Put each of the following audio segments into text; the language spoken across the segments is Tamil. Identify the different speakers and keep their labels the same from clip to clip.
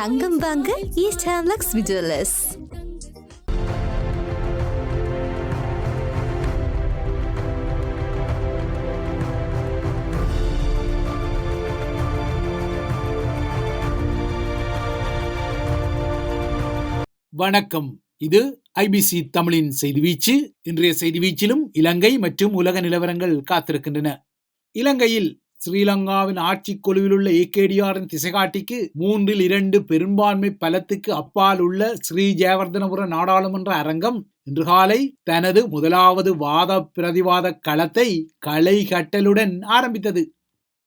Speaker 1: தங்கம் வாங்க ஈஸ்ட் ஹேம்லக்ஸ் விஜுவலர்ஸ்
Speaker 2: வணக்கம். இது ஐபிசி தமிழின் செய்தி வீச்சு. இன்றைய செய்தி வீச்சிலும் இலங்கை மற்றும் உலக நிலவரங்கள் காத்திருக்கின்றன. இலங்கையில் ஸ்ரீலங்காவின் ஆட்சி குழுவிலுள்ள ஏகேடிஆரின் திசைகாட்டிக்கு மூன்றில் இரண்டு பெரும்பான்மை பலத்துக்கு அப்பால் உள்ள ஸ்ரீ ஜெயவர்தனபுர நாடாளுமன்ற அரங்கம் இன்று காலை தனது முதலாவது வாத பிரதிவாத களத்தை களை கட்டலுடன் ஆரம்பித்தது.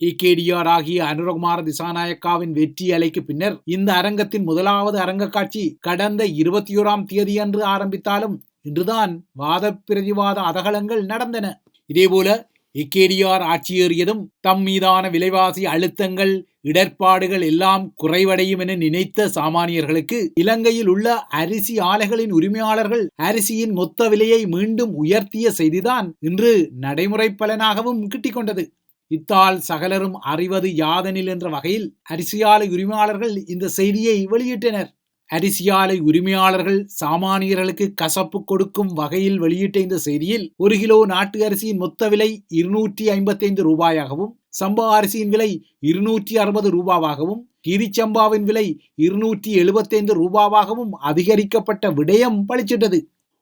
Speaker 2: ஏகேடிஆர் ஆகிய அனுரகுமார திசாநாயக்காவின் வெற்றி அலைக்கு பின்னர் இந்த அரங்கத்தின் முதலாவது அரங்க காட்சி கடந்த இருபத்தி ஓராம் தேதியன்று ஆரம்பித்தாலும் இன்றுதான் வாத பிரதிவாத அதகலங்கள் நடந்தன. இதேபோல ஏகேடிஆர் ஆட்சியேறியதும் தம் மீதான விலைவாசி அழுத்தங்கள் இடர்பாடுகள் எல்லாம் குறைவடையும் என நினைத்த சாமானியர்களுக்கு இலங்கையில் உள்ள அரிசி ஆலைகளின் உரிமையாளர்கள் அரிசியின் மொத்த விலையை மீண்டும் உயர்த்திய செய்திதான் இன்று நடைமுறை பலனாகவும் கிட்டிக்கொண்டது. இத்தால் சகலரும் அறிவது யாதெனில் என்ற வகையில் அரிசியாலை உரிமையாளர்கள் இந்த செய்தியை வெளியிட்டனர். அரிசியாலை உரிமையாளர்கள் சாமானியர்களுக்கு கசப்பு கொடுக்கும் வகையில் வெளியிட்ட இந்த செய்தியில் ஒரு கிலோ நாட்டு அரிசியின் மொத்த விலை இருநூற்றி ஐம்பத்தைந்து ரூபாயாகவும் சம்பா அரிசியின் விலை இருநூற்றி அறுபது ரூபாவாகவும் கிரிச்சம்பாவின் விலை இருநூற்றி எழுபத்தைந்து ரூபாவாகவும் அதிகரிக்கப்பட்ட விடயம் பளிச்சிட்டது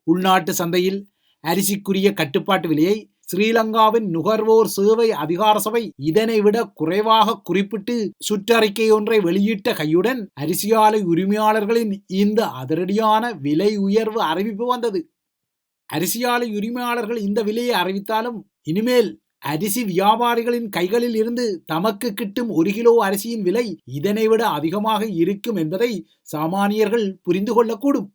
Speaker 2: உள்நாட்டு சந்தையில் அரிசிக்குரிய கட்டுப்பாட்டு விலையை ஸ்ரீலங்காவின் நுகர்வோர் சேவை அதிகார சபை இதனை விட குறைவாக குறிப்பிட்டு சுற்றறிக்கை ஒன்றை வெளியிட்ட கையுடன் அரிசியாலை உரிமையாளர்களின் இந்த அதிரடியான விலை உயர்வு அறிவிப்பு வந்தது. அரிசியாலை உரிமையாளர்கள் இந்த விலையை அறிவித்தாலும் இனிமேல் அரிசி வியாபாரிகளின் கைகளில் இருந்து தமக்கு கிட்டும் ஒரு கிலோ அரிசியின் விலை இதனை விட அதிகமாக இருக்கும் என்பதை சாமானியர்கள் புரிந்து கொள்ளக்கூடும்.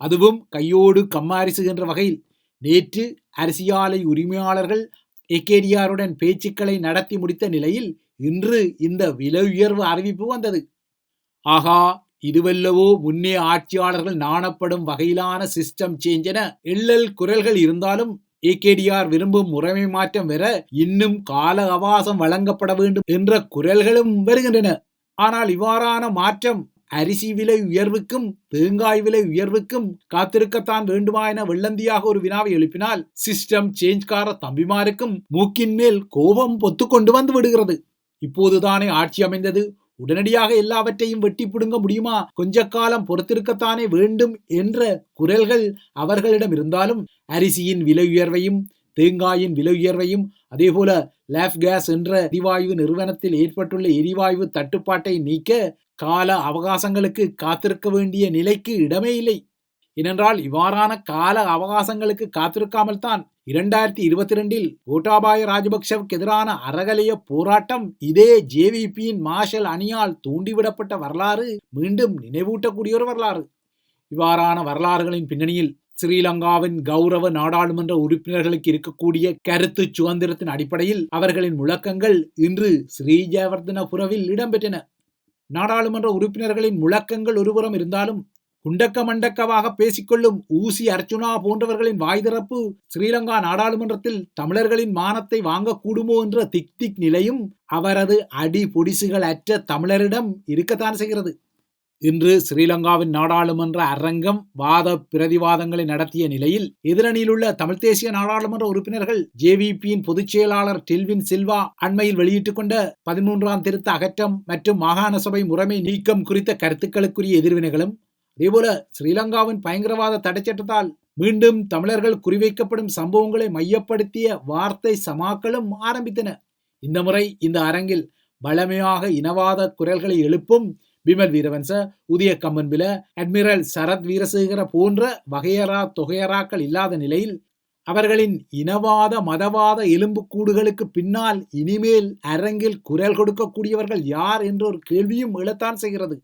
Speaker 2: அதுவும் கையோடு கம்மாரிசு என்ற வகையில் நேற்று அரிசியாலை உரிமையாளர்கள் எக்கேடியாருடன் பேச்சுக்களை நடத்தி முடித்த நிலையில் இன்று இந்த விலை உயர்வு அறிவிப்பு வந்தது. ஆகா இதுவல்லவோ முன்னே ஆட்சியாளர்கள் நாணப்படும் வகையிலான சிஸ்டம் சேஞ்ச் என எள்ளல் குரல்கள் இருந்தாலும் ஏகேடிஆர் விரும்பும் முறைமை மாற்றம் பெற இன்னும் கால அவகாசம் வழங்கப்பட வேண்டும் என்ற குரல்களும் வருகின்றன. ஆனால் இவ்வாறான மாற்றம் அரிசி விலை உயர்வுக்கும் தேங்காய் விலை உயர்வுக்கும் காத்திருக்கத்தான் வேண்டுமா என வெள்ளந்தியாக ஒரு வினாவை எழுப்பினால் சிஸ்டம் சேஞ்ச்கார தம்பிமாருக்கும் மூக்கின் மேல் கோபம் பொத்து கொண்டு வந்து விடுகிறது. இப்போதுதானே ஆட்சி அமைந்தது. உடனடியாக எல்லாவற்றையும் வெட்டி பிடுங்க முடியுமா? கொஞ்ச காலம் பொறுத்திருக்கத்தானே வேண்டும் என்ற குரல்கள் அவர்களிடம் இருந்தாலும் அரிசியின் விலை உயர்வையும் தேங்காயின் விலை உயர்வையும் அதேபோல லேப் கேஸ் என்ற எரிவாயு நிறுவனத்தில் ஏற்பட்டுள்ள எரிவாயு தட்டுப்பாட்டை நீக்க கால அவகாசங்களுக்கு காத்திருக்க வேண்டிய நிலைக்கு இடமே இல்லை. ஏனென்றால் இவ்வாறான கால அவகாசங்களுக்கு காத்திருக்காமல் தான் இரண்டாயிரத்தி இருபத்தி ரெண்டில் கோட்டாபாய ராஜபக்சவுக்கு எதிரான அறகலைய போராட்டம் இதே ஜேவிபியின் மார்ஷல் அணியால் தூண்டிவிடப்பட்ட வரலாறு மீண்டும் நினைவூட்டக்கூடிய ஒரு வரலாறு. இவ்வாறான வரலாறுகளின் பின்னணியில் ஸ்ரீலங்காவின் கௌரவ நாடாளுமன்ற உறுப்பினர்களுக்கு இருக்கக்கூடிய கருத்து சுதந்திரத்தின் அடிப்படையில் அவர்களின் முழக்கங்கள் இன்று ஸ்ரீஜயவர்தனபுரவில் இடம்பெற்றன. நாடாளுமன்ற உறுப்பினர்களின் முழக்கங்கள் ஒருபுறம் இருந்தாலும் குண்டக்க மண்டக்கமாக பேசிக்கொள்ளும் ஊசி அர்ச்சுனா போன்றவர்களின் வாய்திறப்பு ஸ்ரீலங்கா நாடாளுமன்றத்தில் தமிழர்களின் மானத்தை வாங்கக்கூடுமோ என்ற திக் திக் நிலையும் அவரது அடி பொடிசுகள் அற்ற தமிழரிடம் இருக்கத்தான் செய்கிறது. இன்று ஸ்ரீலங்காவின் நாடாளுமன்ற அரங்கம் வாத பிரதிவாதங்களை நடத்திய நிலையில் எதிரணியில் உள்ள தமிழ்த் தேசிய நாடாளுமன்ற உறுப்பினர்கள் ஜேவிபியின் பொதுச் செயலாளர் சில்வா அண்மையில் வெளியிட்டுக் கொண்ட பதிமூன்றாம் திருத்த அகற்றம் மற்றும் மாகாண சபை முறைமை நீக்கம் குறித்த கருத்துக்களுக்குரிய எதிர்வினைகளும் அதேபோல ஸ்ரீலங்காவின் பயங்கரவாத தடைச்சட்டத்தால் மீண்டும் தமிழர்கள் குறிவைக்கப்படும் சம்பவங்களை மையப்படுத்திய வார்த்தை சமாக்களும் ஆரம்பித்தன. இந்த முறை இந்த அரங்கில் பலமையாக இனவாத குரல்களை எழுப்பும் விமல் வீரவன்ச உதய கம்மன்பில அட்மிரல் சரத் வீரசேகர போன்ற வகையரா தொகையராக்கள் இல்லாத நிலையில் அவர்களின் இனவாத மதவாத எலும்புக்கூடுகளுக்கு பின்னால் இனிமேல் அரங்கில் குரல் கொடுக்கக்கூடியவர்கள் யார் என்ற ஒரு கேள்வியும் எழத்தான் செய்கிறது.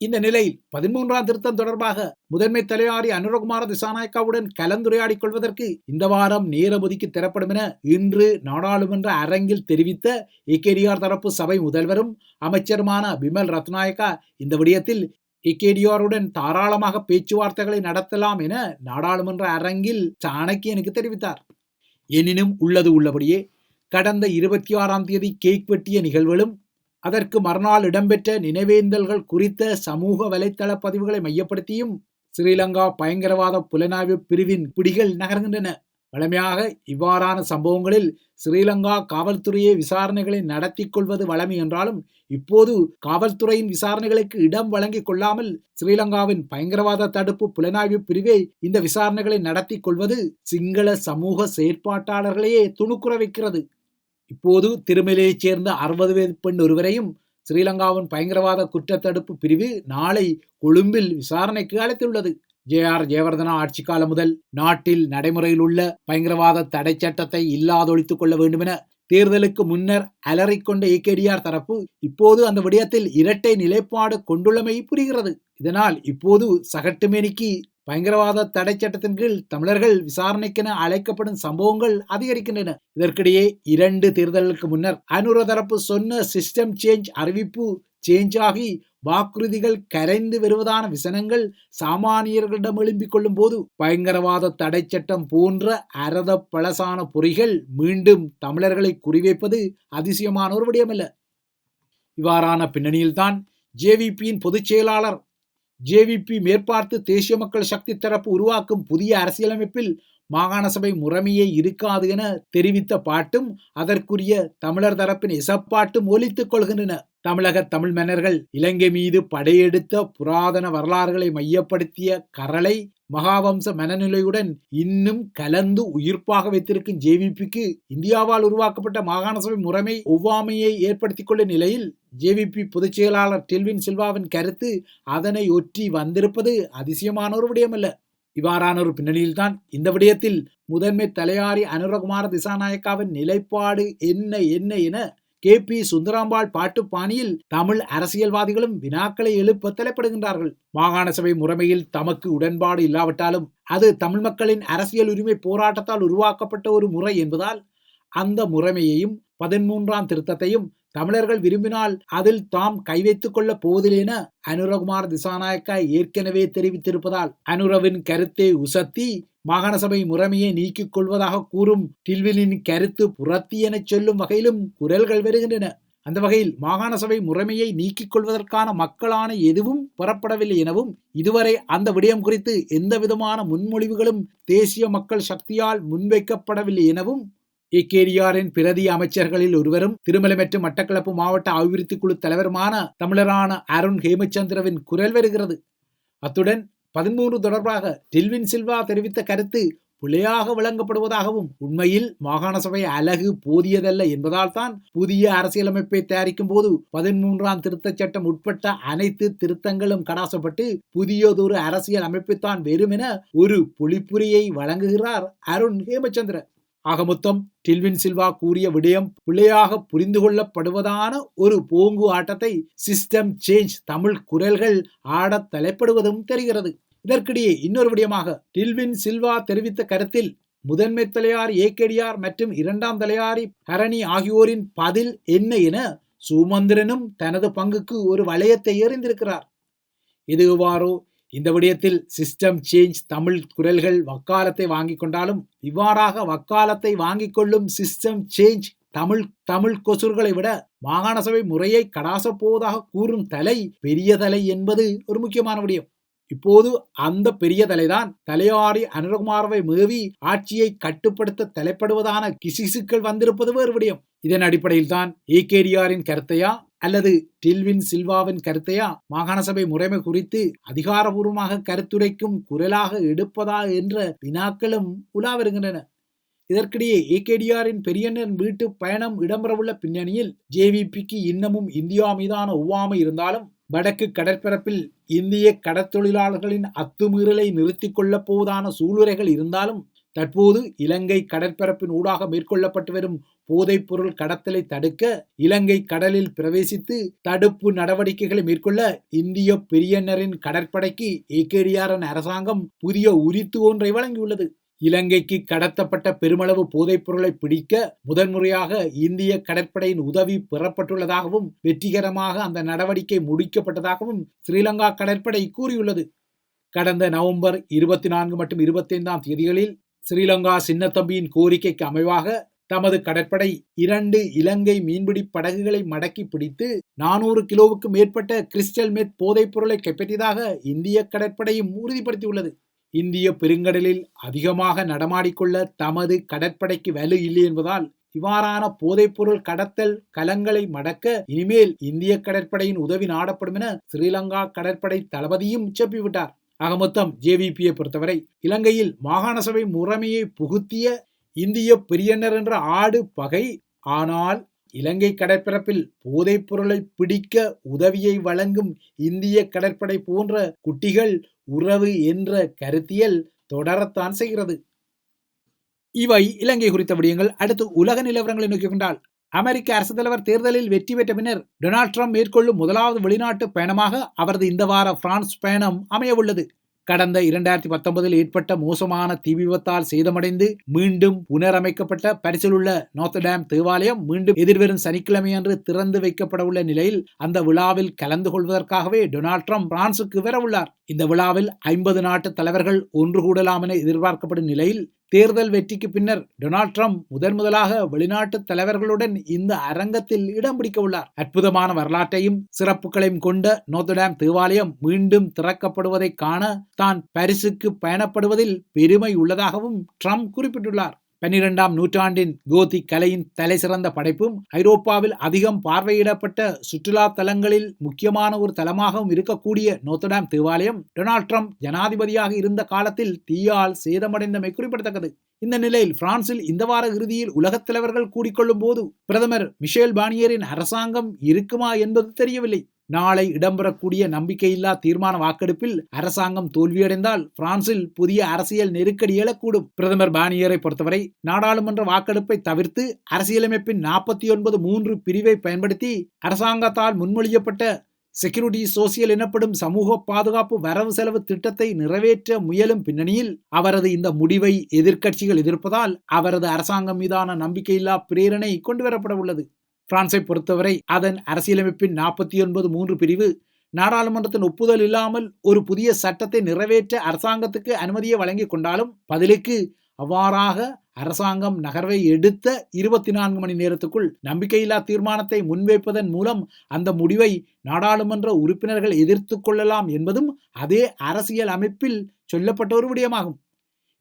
Speaker 2: இந்த நிலையில் பதிமூன்றாம் திருத்தம் தொடர்பாக முதன்மை தலைவாரி அனுரகுமார திசாநாயக்காவுடன் கலந்துரையாடிக் கொள்வதற்கு இந்த வாரம் நேரம் ஒதுக்கி தரப்படும் என இன்று நாடாளுமன்ற அரங்கில் தெரிவித்த ஏகேடிஆர் தரப்பு சபை முதல்வரும் அமைச்சருமான பிமல் ரத்நாயக்கா இந்த விடயத்தில் இக்கேடிஆருடன் தாராளமாக பேச்சுவார்த்தைகளை நடத்தலாம் என நாடாளுமன்ற அரங்கில் சாணக்கியனுக்கு தெரிவித்தார். எனினும் உள்ளது உள்ளபடியே கடந்த இருபத்தி ஆறாம் தேதி கேக் வெட்டிய நிகழ்வுகளும் அதற்கு மறுநாள் இடம்பெற்ற நினைவேந்தல்கள் குறித்த சமூக வலைத்தள பதிவுகளை மையப்படுத்தியும் ஸ்ரீலங்கா பயங்கரவாத புலனாய்வு பிரிவின் பிடிகள் நகர்கின்றன. வழமையாக இவ்வாறான சம்பவங்களில் ஸ்ரீலங்கா காவல்துறையே விசாரணைகளை நடத்தி கொள்வது வழமை என்றாலும் இப்போது காவல்துறையின் விசாரணைகளுக்கு இடம் வழங்கிக் கொள்ளாமல் ஸ்ரீலங்காவின் பயங்கரவாத தடுப்பு புலனாய்வு பிரிவே இந்த விசாரணைகளை நடத்தி கொள்வது சிங்கள சமூக செயற்பாட்டாளர்களையே துணுக்குற வைக்கிறது. இப்போது திருமலையைச் சேர்ந்த அறுபது வயது பெண் ஒருவரையும் ஸ்ரீலங்காவின் பயங்கரவாத குற்றத்தடுப்பு பிரிவு நாளை கொழும்பில் விசாரணைக்கு அழைத்துள்ளது. ஜே ஆர் ஜெயவர்தனா ஆட்சி காலம் முதல் நாட்டில் நடைமுறையில் உள்ள பயங்கரவாத தடை சட்டத்தை இல்லாதொழித்துக் கொள்ள வேண்டுமென தேர்தலுக்கு முன்னர் அலறிக்கொண்ட ஏகேடிஆர் தரப்பு இப்போது அந்த விடயத்தில் இரட்டை நிலைப்பாடு கொண்டுள்ளமை புரிகிறது. இதனால் இப்போது சகட்டுமேனிக்கு பயங்கரவாத தடை சட்டத்தின் கீழ் தமிழர்கள் விசாரணைக்கென அழைக்கப்படும் சம்பவங்கள் அதிகரிக்கின்றன. இதற்கிடையே இரண்டு தேர்தலுக்கு முன்னர் அனுர தரப்பு சொன்ன சிஸ்டம் சேஞ்ச் அறிவிப்பு சேஞ்ச் ஆகி வாக்குறுதிகள் கரைந்து வருவதான விசனங்கள் சாமானியர்களிடம் எழும்பிக் கொள்ளும் போது பயங்கரவாத தடை சட்டம் போன்ற அரத பழசான பொறிகள் மீண்டும் தமிழர்களை குறிவைப்பது அதிசயமான ஒரு விடயமல்ல. இவ்வாறான பின்னணியில்தான் ஜேவிபியின் பொதுச் செயலாளர் ஜேவிபி மேற்பார்த்து தேசிய மக்கள் சக்தி தரப்பு உருவாக்கும் புதிய அரசியலமைப்பில் மாகாண சபை முறைமையே இருக்காது என தெரிவித்த பாட்டும் அதற்குரிய தமிழர் தரப்பின் இசப்பாட்டும் ஒலித்துக் கொள்கின்றன. தமிழக தமிழ் மன்னர்கள் இலங்கை மீது படையெடுத்த புராதன வரலாறுகளை மையப்படுத்திய கரளை மகாவம்ச மனநிலையுடன் இன்னும் கலந்து உயிர்ப்பாக வைத்திருக்கும் ஜேவிபிக்கு இந்தியாவால் உருவாக்கப்பட்ட மாகாண சபை முறைமை ஒவ்வாமையை ஏற்படுத்திக் கொள்ள நிலையில் ஜேவிபி பொதுச் செயலாளர் டெல்வின் சில்வாவின் கருத்து அதனை ஒற்றி வந்திருப்பது அதிசயமான ஒரு விடயமல்ல. இவ்வாறான ஒரு பின்னணியில்தான் இந்த விடயத்தில் முதன்மை தலையாரி அனுரகுமார திசாநாயக்காவின் நிலைப்பாடு என்ன என்ன என கே பி சுந்தராம்பாள் பாட்டு பாணியில் தமிழ் அரசியல்வாதிகளும் வினாக்களை எழுப்ப தலைப்படுகின்றார்கள். மாகாண சபை முறைமையில் தமக்கு உடன்பாடு இல்லாவிட்டாலும் அது தமிழ் மக்களின் அரசியல் உரிமை போராட்டத்தால் உருவாக்கப்பட்ட ஒரு முறை என்பதால் அந்த முறைமையையும் பதிமூன்றாம் திருத்தத்தையும் தமிழர்கள் விரும்பினால் அதில் தாம் கை வைத்துக் கொள்ளப் போவதில்லை என அனுரகுமார் திசாநாயக்கா ஏற்கனவே தெரிவித்திருப்பதால் அனுரவின் கருத்தை உசத்தி மாகாண சபை முறைமையை நீக்கிக் கொள்வதாக கூறும் டில்விலின் கருத்து புறத்தி எனச் சொல்லும் வகையிலும் குரல்கள் வருகின்றன. அந்த வகையில் மாகாண சபை முறைமையை நீக்கிக் கொள்வதற்கான மக்களான எதுவும் பெறப்படவில்லை எனவும் இதுவரை அந்த விடயம் குறித்து எந்தவிதமான முன்மொழிவுகளும் தேசிய மக்கள் சக்தியால் முன்வைக்கப்படவில்லை எனவும் இக்கேரியாரின் பிரதி அமைச்சர்களில் ஒருவரும் திருமலை மற்றும் மட்டக்களப்பு மாவட்ட அபிவிருத்தி குழு தலைவருமான தமிழரான அருண் ஹேமச்சந்திரவின் குரல் வருகிறது. அத்துடன் பதிமூன்று தொடர்பாக டில்வின் சில்வா தெரிவித்த கருத்து பிழையாக விளங்கப்படுவதாகவும் உண்மையில் மாகாண சபை அழகு போதியதல்ல என்பதால் தான் புதிய அரசியலமைப்பை தயாரிக்கும் போது பதிமூன்றாம் திருத்தச் சட்டம் உட்பட்ட அனைத்து திருத்தங்களும் கடாசப்பட்டு புதியதொரு அரசியல் அமைப்புத்தான் வெறுமென ஒரு புலிப்புரியை வழங்குகிறார் அருண் ஹேமச்சந்திர ஆக மொத்தம் டில்வின் சில்வா கூறிய விடயம் பிழையாக புரிந்து கொள்ளப்படுவதான ஒரு போங்கு ஆட்டத்தை சிஸ்டம் சேஞ்ச் தமிழ் குரல்கள் ஆடத் தலைப்படுவதும் தெரிகிறது. இதற்கிடையே இன்னொரு விடயமாக டில்வின் சில்வா தெரிவித்த கருத்தில் முதன்மை தலையார் ஏகேடியார் மற்றும் இரண்டாம் தலையாரி ஹரணி ஆகியோரின் பதில் என்ன என சுமந்திரனும் தனது பங்குக்கு ஒரு வளையத்தை எறிந்திருக்கிறார். இதுவாரோ இந்த விடயத்தில் சிஸ்டம் சேஞ்ச் தமிழ் குரல்கள் வக்காலத்தை வாங்கிக் கொண்டாலும் இவ்வாறாக வக்காலத்தை வாங்கிக் கொள்ளும் சிஸ்டம் சேஞ்ச் தமிழ் தமிழ் கொசுர்களை விட மாகாண சபை முறையை கடாசப்போவதாக கூறும் தலை பெரிய தலை என்பது ஒரு முக்கியமான விடயம். இப்போது அந்த பெரிய தலைதான் தலையாரி அனுரகுமாரவை மேவி ஆட்சியை கட்டுப்படுத்த தலைப்படுவதான கிசிசுக்கள் வந்திருப்பது வேறு விடயம். இதன் அடிப்படையில் தான் ஏகேடிஆரின் கருத்தையா அல்லது டில்வின் சில்வாவின் கருத்தையா மாகாண சபை முறைமை குறித்து அதிகாரபூர்வமாக கருத்துரைக்கும் குரலாக எடுப்பதா என்ற வினாக்களும் உலா வருகின்றன. இதற்கிடையே ஏகேடிஆரின் பெரியண்ணன் வீட்டு பயணம் இடம்பெறவுள்ள பின்னணியில் ஜேவிபிக்கு இன்னமும் இந்தியா மீதான ஒவ்வாமை இருந்தாலும் வடக்கு கடற்பரப்பில் இந்திய கடற்தொழிலாளர்களின் அத்துமீறலை நிறுத்திக் கொள்ளப் போவதான சூளுரைகள் இருந்தாலும் தற்போது இலங்கை கடற்பரப்பின் ஊடாக மேற்கொள்ளப்பட்டு வரும் போதைப் பொருள் கடத்தலை தடுக்க இலங்கை கடலில் பிரவேசித்து தடுப்பு நடவடிக்கைகளை மேற்கொள்ள இந்திய பெரியனரின் கடற்படைக்கு ஏகேடிஆரன் அரசாங்கம் புதிய உரித்து ஒன்றை வழங்கியுள்ளது. இலங்கைக்கு கடத்தப்பட்ட பெருமளவு போதைப்பொருளை பிடிக்க முதன்முறையாக இந்திய கடற்படையின் உதவி பெறப்பட்டுள்ளதாகவும் வெற்றிகரமாக அந்த நடவடிக்கை முடிக்கப்பட்டதாகவும் ஸ்ரீலங்கா கடற்படை கூறியுள்ளது. கடந்த நவம்பர் இருபத்தி நான்கு மற்றும் இருபத்தி ஐந்தாம் தேதிகளில் ஸ்ரீலங்கா சின்னத்தம்பியின் கோரிக்கைக்கு அமைவாக தமது கடற்படை இரண்டு இலங்கை மீன்பிடி படகுகளை மடக்கி பிடித்து நானூறு கிலோவுக்கு மேற்பட்ட கிறிஸ்டல் மெத் போதைப் பொருளை கைப்பற்றியதாக இந்திய கடற்படையும் உறுதிப்படுத்தியுள்ளது. இந்திய பெருங்கடலில் அதிகமாக நடமாடிக்கொள்ள தமது கடற்படைக்கு வலு இல்லை என்பதால் இவ்வாறான போதைப்பொருள் கடத்தல் கலங்களை மடக்க இனிமேல் இந்திய கடற்படையின் உதவி நாடப்படும் என ஸ்ரீலங்கா கடற்படை தளபதியும் செப்பிவிட்டார் ஆக மொத்தம் ஜேவிபியை பொறுத்தவரை இலங்கையில் மாகாண சபை முறைமையை புகுத்திய இந்திய பெரியனர் என்ற ஆடு பகை ஆனால் இலங்கை கடற்பரப்பில் போதைப் பொருளை பிடிக்க உதவியை வழங்கும் இந்திய கடற்படை போன்ற குட்டிகள் உறவு என்ற கருத்தியல் தொடரத்தான் செய்கிறது. இவை இலங்கை குறித்த விடயங்கள். அடுத்து உலக நிலவரங்களை நோக்கிக்கொண்டால் அமெரிக்க அரசு தலைவர் தேர்தலில் வெற்றி பெற்ற பின்னர் டொனால்ட் ட்ரம்ப் மேற்கொள்ளும் முதலாவது வெளிநாட்டு பயணமாக அவரது இந்த வார பிரான்ஸ் பயணம் அமையவுள்ளது. கடந்த இரண்டாயிரத்தி பத்தொன்பதில் ஏற்பட்ட மோசமான தீ விபத்தால் சேதமடைந்து மீண்டும் புனரமைக்கப்பட்ட பரிசில் உள்ள நோர்த்டேம் தேவாலயம் மீண்டும் எதிர்வரும் சனிக்கிழமையன்று திறந்து வைக்கப்பட உள்ள நிலையில் அந்த விழாவில் கலந்து கொள்வதற்காகவே டொனால்ட் ட்ரம்ப் பிரான்சுக்கு வரவுள்ளார். இந்த விழாவில் ஐம்பது நாட்டு தலைவர்கள் ஒன்று கூடலாம் என எதிர்பார்க்கப்படும் நிலையில் தேர்தல் வெற்றிக்கு பின்னர் டொனால்ட் ட்ரம்ப் முதன் முதலாக வெளிநாட்டு தலைவர்களுடன் இந்த அரங்கத்தில் இடம் பிடிக்க உள்ளார். அற்புதமான வரலாற்றையும் சிறப்புகளையும் கொண்ட நோத்தடாம் தேவாலயம் மீண்டும் திறக்கப்படுவதை காண தான் பரிசுக்கு பயணப்படுவதில் பெருமை உள்ளதாகவும் ட்ரம்ப் குறிப்பிட்டுள்ளார். பன்னிரெண்டாம் நூற்றாண்டின் கோதி கலையின் தலை சிறந்த படைப்பும் ஐரோப்பாவில் அதிகம் பார்வையிடப்பட்ட சுற்றுலா தலங்களில் முக்கியமான ஒரு தலமாகவும் இருக்கக்கூடிய நோத்தடாம் தேவாலயம் டொனால்ட் ட்ரம்ப் ஜனாதிபதியாக இருந்த காலத்தில் தீயால் சேதமடைந்தமை குறிப்பிடத்தக்கது. இந்த நிலையில் பிரான்சில் இந்த வார இறுதியில் உலகத் தலைவர்கள் கூடிக்கொள்ளும் போது பிரதமர் மிஷேல் பானியரின் அரசாங்கம் இருக்குமா என்பது தெரியவில்லை. நாளை இடம்பெறக்கூடிய நம்பிக்கையில்லா தீர்மான வாக்கெடுப்பில் அரசாங்கம் தோல்வியடைந்தால் பிரான்சில் புதிய அரசியல் நெருக்கடி எழக்கூடும். பிரதமர் பானியரை பொறுத்தவரை நாடாளுமன்ற வாக்கெடுப்பை தவிர்த்து அரசியலமைப்பின் நாற்பத்தி ஒன்பது மூன்று பிரிவை பயன்படுத்தி அரசாங்கத்தால் முன்மொழியப்பட்ட செக்யூரிட்டி சோசியல் எனப்படும் சமூக பாதுகாப்பு வரவு செலவு திட்டத்தை நிறைவேற்ற முயலும் பின்னணியில் அவரது இந்த முடிவை எதிர்க்கட்சிகள் எதிர்ப்பதால் அவரது அரசாங்கம் மீதான நம்பிக்கையில்லா பிரேரணை கொண்டுவரப்பட உள்ளது. பிரான்சை பொறுத்தவரை அதன் அரசியலமைப்பின் நாற்பத்தி ஒன்பது மூன்று பிரிவு நாடாளுமன்றத்தின் ஒப்புதல் இல்லாமல் ஒரு புதிய சட்டத்தை நிறைவேற்ற அரசாங்கத்துக்கு அனுமதியை வழங்கி கொண்டாலும் பதிலுக்கு அவ்வாறாக அரசாங்கம் நகர்வை எடுத்த இருபத்தி நான்கு மணி நேரத்துக்குள் நம்பிக்கையில்லா தீர்மானத்தை முன்வைப்பதன் மூலம் அந்த முடிவை நாடாளுமன்ற உறுப்பினர்கள் எதிர்த்து கொள்ளலாம் என்பதும் அதே அரசியல் அமைப்பில் சொல்லப்பட்ட ஒரு விடயமாகும்.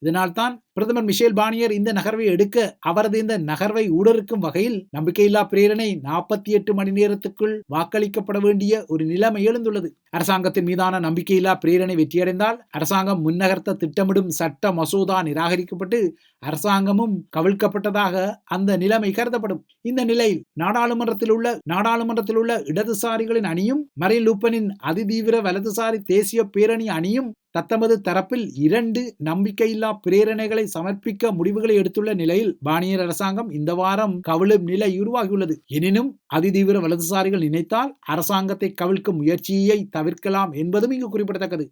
Speaker 2: இதனால்தான் பிரதமர் மிஷேல் பானியர் இந்த நகர்வை எடுக்க அவரது இந்த நகர்வை ஊடறுக்கும் வகையில் நம்பிக்கையில்லா பிரேரணை நாற்பத்தி எட்டு மணி நேரத்துக்குள் வாக்களிக்கப்பட வேண்டிய ஒரு நிலைமை எழுந்துள்ளது. அரசாங்கத்தின் மீதான நம்பிக்கையில்லா பிரேரணை வெற்றியடைந்தால் அரசாங்கம் முன்னகர்த்த திட்டமிடும் சட்ட மசோதா நிராகரிக்கப்பட்டு அரசாங்கமும் கவிழ்க்கப்பட்டதாக அந்த நிலைமை கருதப்படும். இந்த நிலையில் நாடாளுமன்றத்தில் உள்ள நாடாளுமன்றத்தில் உள்ள இடதுசாரிகளின் அணியும் மரின் லூப்பனின் அதிதீவிர வலதுசாரி தேசிய பேரணி அணியும் தத்தமது தரப்பில் இரண்டு நம்பிக்கையில்லா பிரேரணைகளை சமர்ப்பிக்க முடிவுகளை எடுத்துள்ள நிலையில் பானியர் அரசாங்கம் இந்த வாரம் கவிழும் நிலை உருவாகியுள்ளது. எனினும் அதிதீவிர வலதுசாரிகள் நினைத்தால் அரசாங்கத்தை கவிழ்க்கும் முயற்சியை தவிர்க்கலாம் என்பதும் இங்கு குறிப்பிடத்தக்கது.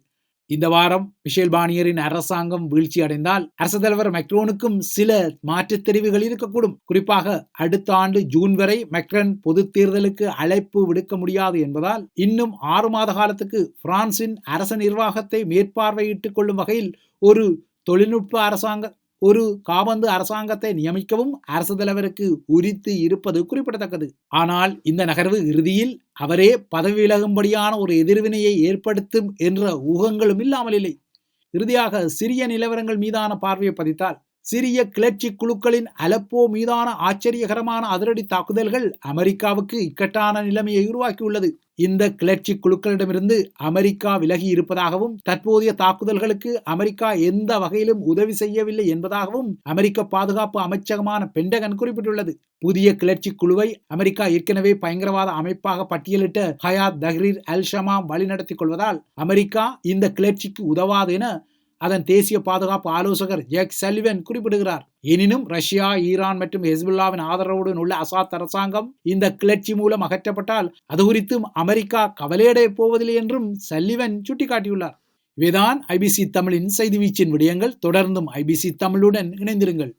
Speaker 2: இந்த வாரம் மிஷேல் பானியரின் அரசாங்கம் வீழ்ச்சி அடைந்தால் அரசு தலைவர் மெக்ரோனுக்கும் சில மாற்றுத் தெரிவுகள் இருக்கக்கூடும். குறிப்பாக அடுத்த ஆண்டு ஜூன் வரை மெக்ரன் பொது தேர்தலுக்கு அழைப்பு விடுக்க முடியாது என்பதால் இன்னும் ஆறு மாத காலத்துக்கு பிரான்சின் அரச நிர்வாகத்தை மேற்பார்வையிட்டுக் கொள்ளும் வகையில் ஒரு தொழில்நுட்ப அரசாங்க ஒரு காபந்து அரசாங்கத்தை நியமிக்கவும் அரசு தலைவருக்கு உரித்து இருப்பது குறிப்பிடத்தக்கது. ஆனால் இந்த நகர்வு இறுதியில் அவரே பதவி விலகும்படியான ஒரு எதிர்வினையை ஏற்படுத்தும் என்ற ஊகங்களும் இல்லாமல் இல்லை. இறுதியாக சிறிய நிலவரங்கள் மீதான பார்வையை பதித்தால் சிறிய கிளர்ச்சி குழுக்களின் அலப்போ மீதான ஆச்சரியகரமான அதிரடி தாக்குதல்கள் அமெரிக்காவுக்கு இக்கட்டான நிலைமையை உருவாக்கியுள்ளது. இந்த கிளர்ச்சி குழுக்களிடமிருந்து அமெரிக்கா விலகி இருப்பதாகவும் தற்போதைய தாக்குதல்களுக்கு அமெரிக்கா எந்த வகையிலும் உதவி செய்யவில்லை என்பதாகவும் அமெரிக்க பாதுகாப்பு அமைச்சகமான பென்டகன் குறிப்பிட்டுள்ளது. புதிய கிளர்ச்சி குழுவை அமெரிக்கா ஏற்கனவே பயங்கரவாத அமைப்பாக பட்டியலிட்ட ஹயாத் தஹ்ரீர் அல் ஷமாம் வழிநடத்தி கொள்வதால் அமெரிக்கா இந்த கிளர்ச்சிக்கு உதவாது என அதன் தேசிய பாதுகாப்பு ஆலோசகர் ஜேக் சல்லிவன் குறிப்பிடுகிறார். எனினும் ரஷ்யா ஈரான் மற்றும் ஹெஸ்புல்லாவின் ஆதரவுடன் உள்ள அசாத் அரசாங்கம் இந்த கிளர்ச்சி மூலம் அகற்றப்பட்டால் அது குறித்தும் அமெரிக்கா கவலையடைய போவதில்லை என்றும் சல்லிவன் சுட்டிக்காட்டியுள்ளார். இவைதான் ஐபிசி தமிழின் செய்தி வீச்சின் விடயங்கள். தொடர்ந்தும் ஐபிசி தமிழுடன் இணைந்திருங்கள்.